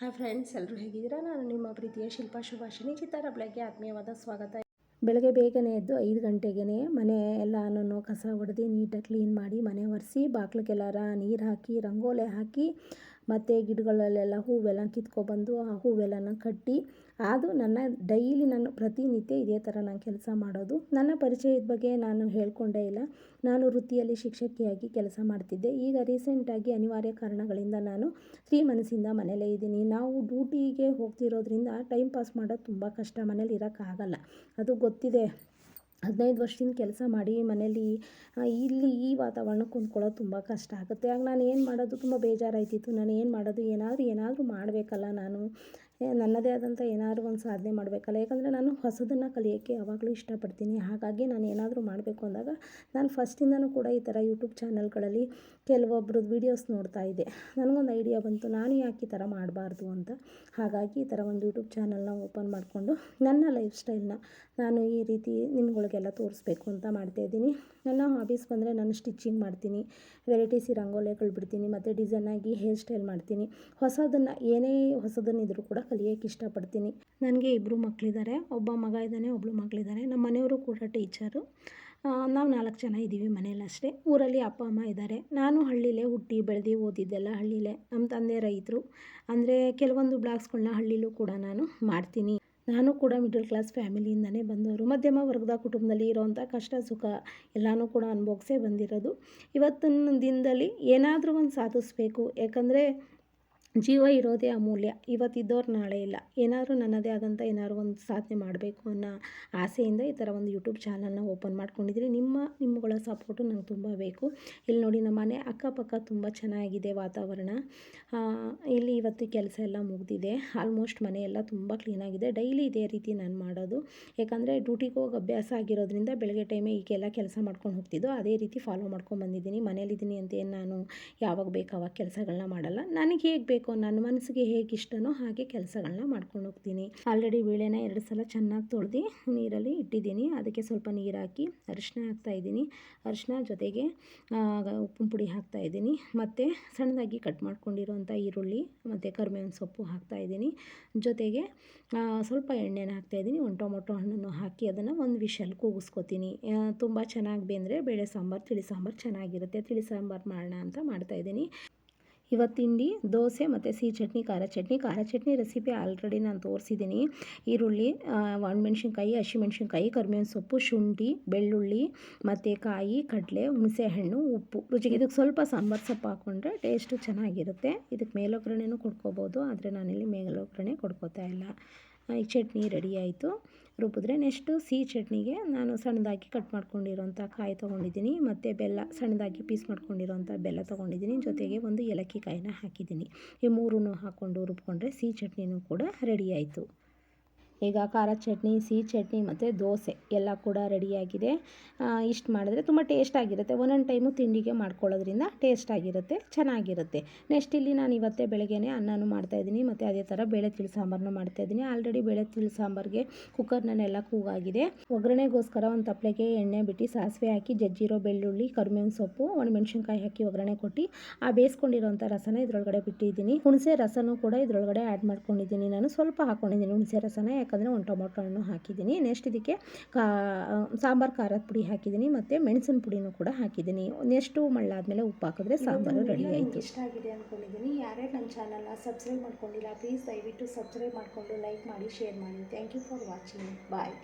Hi friends, ಎಲ್ಲರೂ ಹೇಗಿದ್ದೀರಾ? ನಾನು ನಿಮ್ಮ ಪ್ರೀತಿಯ ಶಿಲ್ಪಾ ಶುಭಾಷಿಣಿ ಚಿತ್ತಾರ ಬೆಳಗ್ಗೆ ಆತ್ಮೀಯವಾದ ಸ್ವಾಗತ. ಬೆಳಗ್ಗೆ ಬೇಗನೆ ಎದ್ದು ಐದು ಗಂಟೆಗೆ ಮನೆ ಎಲ್ಲನೂ ಕಸ ಹೊಡೆದು ನೀಟಾಗಿ ಕ್ಲೀನ್ ಮಾಡಿ ಮನೆ ಒರೆಸಿ ಬಾಗ್ಲಿಗೆಲ್ಲರ ನೀರು ಹಾಕಿ, ರಂಗೋಲೆ ಹಾಕಿ ಮತ್ತು ಗಿಡಗಳಲ್ಲೆಲ್ಲ ಹೂವೆಲ್ಲ ಕಿತ್ಕೊಬಂದು ಆ ಹೂವೆಲ್ಲನ ಕಟ್ಟಿ, ಅದು ನನ್ನ ಡೈಲಿ ನಾನು ಪ್ರತಿನಿತ್ಯ ಇದೇ ಥರ ನಾನು ಕೆಲಸ ಮಾಡೋದು. ನನ್ನ ಪರಿಚಯದ ಬಗ್ಗೆ ನಾನು ಹೇಳ್ಕೊಂಡೇ ಇಲ್ಲ. ನಾನು ವೃತ್ತಿಯಲ್ಲಿ ಶಿಕ್ಷಕಿಯಾಗಿ ಕೆಲಸ ಮಾಡ್ತಿದ್ದೆ. ಈಗ ರೀಸೆಂಟಾಗಿ ಅನಿವಾರ್ಯ ಕಾರಣಗಳಿಂದ ನಾನು ಫ್ರೀ ಮನಸ್ಸಿಂದ ಮನೇಲೇ ಇದ್ದೀನಿ. ನಾವು ಡ್ಯೂಟಿಗೆ ಹೋಗ್ತಿರೋದ್ರಿಂದ ಟೈಮ್ ಪಾಸ್ ಮಾಡೋದು ತುಂಬ ಕಷ್ಟ. ಮನೇಲಿ ಇರೋಕ್ಕಾಗಲ್ಲ. ಅದು ಗೊತ್ತಿದೆ. ಹದಿನೈದು ವರ್ಷದಿಂದ ಕೆಲಸ ಮಾಡಿ ಮನೇಲಿ ಇಲ್ಲಿ ಈ ವಾತಾವರಣಕ್ಕೆ ಹೊಂದ್ಕೊಳ್ಳೋದು ತುಂಬ ಕಷ್ಟ ಆಗುತ್ತೆ. ಆಗ ನಾನು ಏನು ಮಾಡೋದು? ತುಂಬ ಬೇಜಾರಾಯ್ತಿತ್ತು. ನಾನು ಏನು ಮಾಡೋದು? ಏನಾದರೂ ಏನಾದರೂ ಮಾಡಬೇಕಲ್ಲ ನಾನು. ನನ್ನದೇ ಆದಂಥ ಏನಾದರೂ ಒಂದು ಸಾಧನೆ ಮಾಡಬೇಕಲ್ಲ. ಯಾಕಂದರೆ ನಾನು ಹೊಸದನ್ನು ಕಲಿಯೋಕ್ಕೆ ಯಾವಾಗಲೂ ಇಷ್ಟಪಡ್ತೀನಿ. ಹಾಗಾಗಿ ನಾನು ಏನಾದರೂ ಮಾಡಬೇಕು ಅಂದಾಗ ನಾನು ಫಸ್ಟಿಂದನೂ ಕೂಡ ಈ ಥರ ಯೂಟ್ಯೂಬ್ ಚಾನಲ್ಗಳಲ್ಲಿ ಕೆಲವೊಬ್ರದ್ದು ವೀಡಿಯೋಸ್ ನೋಡ್ತಾ ಇದ್ದೆ. ನನಗೊಂದು ಐಡಿಯಾ ಬಂತು. ನಾನು ಯಾಕೆ ಈ ಥರ ಮಾಡಬಾರ್ದು ಅಂತ. ಹಾಗಾಗಿ ಈ ಥರ ಒಂದು ಯೂಟ್ಯೂಬ್ ಚಾನಲ್ನ ಓಪನ್ ಮಾಡಿಕೊಂಡು ನನ್ನ ಲೈಫ್ ಸ್ಟೈಲ್ನ ನಾನು ಈ ರೀತಿ ನಿಮ್ಗಳಿಗೆಲ್ಲ ತೋರಿಸ್ಬೇಕು ಅಂತ ಮಾಡ್ತಾಯಿದ್ದೀನಿ ನನ್ನ ಹಾಬೀಸ್ ಬಂದರೆ ನಾನು ಸ್ಟಿಚಿಂಗ್ ಮಾಡ್ತೀನಿ ವೆರೈಟೀಸಿ ರಂಗೋಲಿಗಳು ಬಿಡ್ತೀನಿ, ಮತ್ತು ಡಿಸೈನಾಗಿ ಹೇರ್ ಸ್ಟೈಲ್ ಮಾಡ್ತೀನಿ. ಹೊಸದನ್ನು ಏನೇ ಹೊಸದನ್ನಿದ್ರೂ ಕೂಡ ಕಲಿಯೋಕ್ಕೆ ಇಷ್ಟಪಡ್ತೀನಿ. ನನಗೆ ಇಬ್ಬರು ಮಕ್ಕಳಿದ್ದಾರೆ ಒಬ್ಬ ಮಗ ಇದ್ದಾನೆ ಒಬ್ಬಳು ಮಗಳಿದ್ದಾರೆ ನಮ್ಮ ಮನೆಯವರು ಕೂಡ ಟೀಚರು. ನಾವು ನಾಲ್ಕು ಜನ ಇದ್ದೀವಿ ಮನೇಲಿ ಅಷ್ಟೇ ಊರಲ್ಲಿ ಅಪ್ಪ, ಅಮ್ಮ ಇದ್ದಾರೆ ನಾನು ಹಳ್ಳಿಲೇ ಹುಟ್ಟಿ ಬೆಳೆದು ಓದಿದ್ದೆಲ್ಲ ಹಳ್ಳಿಲೇ. ನಮ್ಮ ತಂದೆ ರೈತರು. ಅಂದರೆ ಕೆಲವೊಂದು ಬ್ಲಾಗ್ಸ್ಗಳನ್ನ ಹಳ್ಳಿಲೂ ಕೂಡ ನಾನು ಮಾಡ್ತೀನಿ. ನಾನು ಕೂಡ ಮಿಡಲ್ ಕ್ಲಾಸ್ ಫ್ಯಾಮಿಲಿಯಿಂದನೇ ಬಂದವರು. ಮಧ್ಯಮ ವರ್ಗದ ಕುಟುಂಬದಲ್ಲಿ ಇರೋವಂಥ ಕಷ್ಟ, ಸುಖ ಎಲ್ಲನೂ ಕೂಡ ಅನುಭವಿಸೇ ಬಂದಿರೋದು. ಇವತ್ತಿನ ದಿನದಲ್ಲಿ ಏನಾದರೂ ಒಂದು ಸಾಧಿಸ್ಬೇಕು. ಯಾಕಂದರೆ ಜೀವ ಇರೋದೇ ಅಮೂಲ್ಯ. ಇವತ್ತಿದ್ದವ್ರು ನಾಳೆ ಇಲ್ಲ. ಏನಾದರೂ ನನ್ನದೇ ಆದಂಥ ಏನಾದ್ರು ಒಂದು ಸಾಧನೆ ಮಾಡಬೇಕು ಅನ್ನೋ ಆಸೆಯಿಂದ ಈ ಥರ ಒಂದು ಯೂಟ್ಯೂಬ್ ಚಾನಲ್ನ ಓಪನ್ ಮಾಡ್ಕೊಂಡಿದ್ದೀನಿ. ನಿಮ್ಮ ನಿಮ್ಮಗಳ ಸಪೋರ್ಟು ನಂಗೆ ತುಂಬ ಬೇಕು. ಇಲ್ಲಿ ನೋಡಿ ನಮ್ಮ ಮನೆ ಅಕ್ಕಪಕ್ಕ ತುಂಬ ಚೆನ್ನಾಗಿದೆ ವಾತಾವರಣ. ಇಲ್ಲಿ ಇವತ್ತು ಕೆಲಸ ಎಲ್ಲ ಮುಗಿದಿದೆ. ಆಲ್ಮೋಸ್ಟ್ ಮನೆಯೆಲ್ಲ ತುಂಬ ಕ್ಲೀನಾಗಿದೆ ಡೈಲಿ ಇದೇ ರೀತಿ ನಾನು ಮಾಡೋದು. ಯಾಕಂದರೆ ಡ್ಯೂಟಿಗೆ ಹೋಗಿ ಅಭ್ಯಾಸ ಆಗಿರೋದ್ರಿಂದ ಬೆಳಗ್ಗೆ ಟೈಮೇ ಈಗೆಲ್ಲ ಕೆಲಸ ಮಾಡ್ಕೊಂಡು ಹೋಗ್ತಿದ್ದೋ. ಅದೇ ರೀತಿ ಫಾಲೋ ಮಾಡ್ಕೊಂಡು ಬಂದಿದ್ದೀನಿ. ಮನೇಲಿದ್ದೀನಿ ಅಂತ ಏನು ನಾನು ಯಾವಾಗ ಬೇಕು ಅವಾಗ ಕೆಲಸಗಳನ್ನ ಮಾಡಲ್ಲ. ನನಗೆ ಹೇಗೆ ಬೇಕು ನನ್ನ ಮನಸ್ಸಿಗೆ ಹೇಗೆ ಇಷ್ಟನೋ ಹಾಗೆ ಕೆಲಸಗಳನ್ನ ಮಾಡ್ಕೊಂಡು ಹೋಗ್ತೀನಿ. ಆಲ್ರೆಡಿ ಬೇಳೆನ ಎರಡು ಸಲ ಚೆನ್ನಾಗಿ ತೊಳೆದು ನೀರಲ್ಲಿ ಇಟ್ಟಿದ್ದೀನಿ. ಅದಕ್ಕೆ ಸ್ವಲ್ಪ ನೀರು ಹಾಕಿ ಅರಿಶಿನ ಹಾಕ್ತಾಯಿದ್ದೀನಿ ಅರಿಶಿನ ಜೊತೆಗೆ ಉಪ್ಪಿನ ಪುಡಿ ಹಾಕ್ತಾಯಿದ್ದೀನಿ ಮತ್ತು ಸಣ್ಣದಾಗಿ ಕಟ್ ಮಾಡ್ಕೊಂಡಿರೋಂಥ ಈರುಳ್ಳಿ, ಮತ್ತು ಕರಿಬೇವಿನ ಸೊಪ್ಪು ಹಾಕ್ತಾಯಿದ್ದೀನಿ ಜೊತೆಗೆ ಸ್ವಲ್ಪ ಎಣ್ಣೆನ ಹಾಕ್ತಾಯಿದ್ದೀನಿ ಒಂದು ಟೊಮೊಟೊ ಹಣ್ಣನ್ನು ಹಾಕಿ ಅದನ್ನು ಒಂದು ವಿಷಲ್ ಕೂಗಿಸ್ಕೊತೀನಿ. ತುಂಬ ಚೆನ್ನಾಗಿ ಬೆಂದರೆ ಬೇಳೆ ಸಾಂಬಾರು, ತಿಳಿ ಸಾಂಬಾರು ಚೆನ್ನಾಗಿರುತ್ತೆ. ತಿಳಿ ಸಾಂಬಾರು ಮಾಡೋಣ ಅಂತ ಮಾಡ್ತಾಯಿದ್ದೀನಿ ಇವತ್ತಿಂಡಿ ದೋಸೆ ಮತ್ತು ಸಿಹಿ ಚಟ್ನಿ, ಖಾರ ಚಟ್ನಿ. ಖಾರ ಚಟ್ನಿ ರೆಸಿಪಿ ಆಲ್ರೆಡಿ ನಾನು ತೋರಿಸಿದ್ದೀನಿ ಈರುಳ್ಳಿ ಒಣಮೆಣ್ಸಿನ್ಕಾಯಿ, ಹಸಿಮೆಣ್ಸಿನ್ಕಾಯಿ, ಕರಿಬೇವಿನ ಸೊಪ್ಪು, ಶುಂಠಿ, ಬೆಳ್ಳುಳ್ಳಿ ಮತ್ತು ಕಾಯಿ, ಕಡಲೆ, ಹುಣಸೆಹಣ್ಣು, ಉಪ್ಪು. ರುಚಿಗೆ ಇದಕ್ಕೆ ಸ್ವಲ್ಪ ಸಾಂಬಾರು ಸೊಪ್ಪು ಹಾಕ್ಕೊಂಡ್ರೆ ಟೇಸ್ಟು ಚೆನ್ನಾಗಿರುತ್ತೆ. ಇದಕ್ಕೆ ಮೇಲೊಗ್ಗರಣೆನೂ ಕೊಡ್ಕೋಬೋದು, ಆದರೆ ನಾನಿಲ್ಲಿ ಮೇಲೊಗ್ಗರಣೆ ಕೊಡ್ಕೋತಾ ಇಲ್ಲ. ಈ ಚಟ್ನಿ ರೆಡಿ ಆಯಿತು. ರುಬ್ಬಿದ್ರೆ ನೆಕ್ಸ್ಟು ಸಿಹಿ ಚಟ್ನಿಗೆ ನಾನು ಸಣ್ಣದಾಗಿ ಕಟ್ ಮಾಡ್ಕೊಂಡಿರೋಂಥ ಕಾಯಿ ತೊಗೊಂಡಿದ್ದೀನಿ ಮತ್ತು ಬೆಲ್ಲ, ಸಣ್ಣದಾಗಿ ಪೀಸ್ ಮಾಡ್ಕೊಂಡಿರೋಂಥ ಬೆಲ್ಲ ತೊಗೊಂಡಿದ್ದೀನಿ. ಜೊತೆಗೆ ಒಂದು ಏಲಕ್ಕಿ ಕಾಯಿನ ಹಾಕಿದ್ದೀನಿ. ಈ ಮೂರೂ ಹಾಕ್ಕೊಂಡು ರುಬ್ಕೊಂಡ್ರೆ ಸಿಹಿ ಚಟ್ನಿನೂ ಕೂಡ ರೆಡಿ ಆಯಿತು. ಈಗ ಖಾರ ಚಟ್ನಿ, ಸಿಹಿ ಚಟ್ನಿ ಮತ್ತು ದೋಸೆ ಎಲ್ಲ ಕೂಡ ರೆಡಿಯಾಗಿದೆ. ಇಷ್ಟು ಮಾಡಿದ್ರೆ ತುಂಬ ಟೇಸ್ಟಾಗಿರುತ್ತೆ ಒಂದೊಂದು ಟೈಮು ತಿಂಡಿಗೆ ಮಾಡ್ಕೊಳ್ಳೋದ್ರಿಂದ ಟೇಸ್ಟಾಗಿರುತ್ತೆ ಚೆನ್ನಾಗಿರುತ್ತೆ. ನೆಕ್ಸ್ಟ್ ಇಲ್ಲಿ ನಾನು ಇವತ್ತೇ ಬೆಳಗ್ಗೆನೇ ಅನ್ನನೂ ಮಾಡ್ತಾಯಿದ್ದೀನಿ ಮತ್ತು ಅದೇ ಥರ ಬೇಳೆ ತಿಳಿ ಸಾಂಬಾರನ್ನು ಮಾಡ್ತಾಯಿದ್ದೀನಿ ಆಲ್ರೆಡಿ ಬೇಳೆ ತಿಳಿ ಸಾಂಬಾರಿಗೆ ಕುಕ್ಕರ್ನನ್ನೆಲ್ಲ ಕೂಗಾಗಿದೆ. ಒಗ್ಗರಣೆಗೋಸ್ಕರ ಒಂದು ತಪ್ಪಲೆಗೆ ಎಣ್ಣೆ ಬಿಟ್ಟು ಸಾಸಿವೆ ಹಾಕಿ, ಜಜ್ಜಿರೋ ಬೆಳ್ಳುಳ್ಳಿ, ಕರಿಬೇವಿನ ಸೊಪ್ಪು ಮೆಣಸಿನ್ಕಾಯಿ ಹಾಕಿ ಒಗ್ಗರಣೆ ಕೊಟ್ಟು, ಆ ಬೇಯಿಸ್ಕೊಂಡಿರೋಂಥ ರಸನ ಇದರೊಳಗಡೆ ಬಿಟ್ಟಿದ್ದೀನಿ. ಹುಣಸೆ ರಸನೂ ಕೂಡ ಇದರೊಳಗಡೆ ಆ್ಯಡ್ ಮಾಡ್ಕೊಂಡಿದ್ದೀನಿ ನಾನು. ಸ್ವಲ್ಪ ಹಾಕ್ಕೊಂಡಿದ್ದೀನಿ ಹುಣಸೆ ರಸನ. ಯಾಕಂದರೆ ಒಂದು ಟೊಮೊಟೊ ಹಣ್ಣು ಹಾಕಿದ್ದೀನಿ. ನೆಕ್ಸ್ಟ್ ಇದಕ್ಕೆ ಕಾ ಸಾಂಬಾರು ಖಾರದ ಪುಡಿ ಹಾಕಿದ್ದೀನಿ ಮತ್ತು ಮೆಣಸಿನ ಪುಡಿನೂ ಕೂಡ ಹಾಕಿದ್ದೀನಿ. ನೆಕ್ಸ್ಟು ಮಳ್ಳಾದಮೇಲೆ ಉಪ್ಪು ಹಾಕಿದ್ರೆ ಸಾಂಬಾರು ರೆಡಿ ಆಯಿತು. ಇಷ್ಟ ಆಗಿದೆ ಅಂದ್ಕೊಂಡಿದ್ದೀನಿ ಯಾರ್ಯಾರು ನನ್ನ ಚಾನಲ್ನ ಸಬ್ಸ್ಕ್ರೈಬ್ ಮಾಡ್ಕೊಂಡಿಲ್ಲ ಪ್ಲೀಸ್ ದಯವಿಟ್ಟು ಸಬ್ಸ್ಕ್ರೈಬ್ ಮಾಡಿಕೊಂಡು ಲೈಕ್ ಮಾಡಿ ಶೇರ್ ಮಾಡಿ. Thank you for watching bye